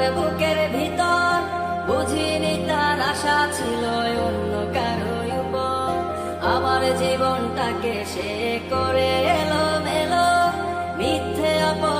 আমার বুকের ভিতর, বুঝিনি তার আশা ছিল অন্য কারও উপর। আমার জীবনটাকে সে করে এলো মেলো মিথ্যে অপর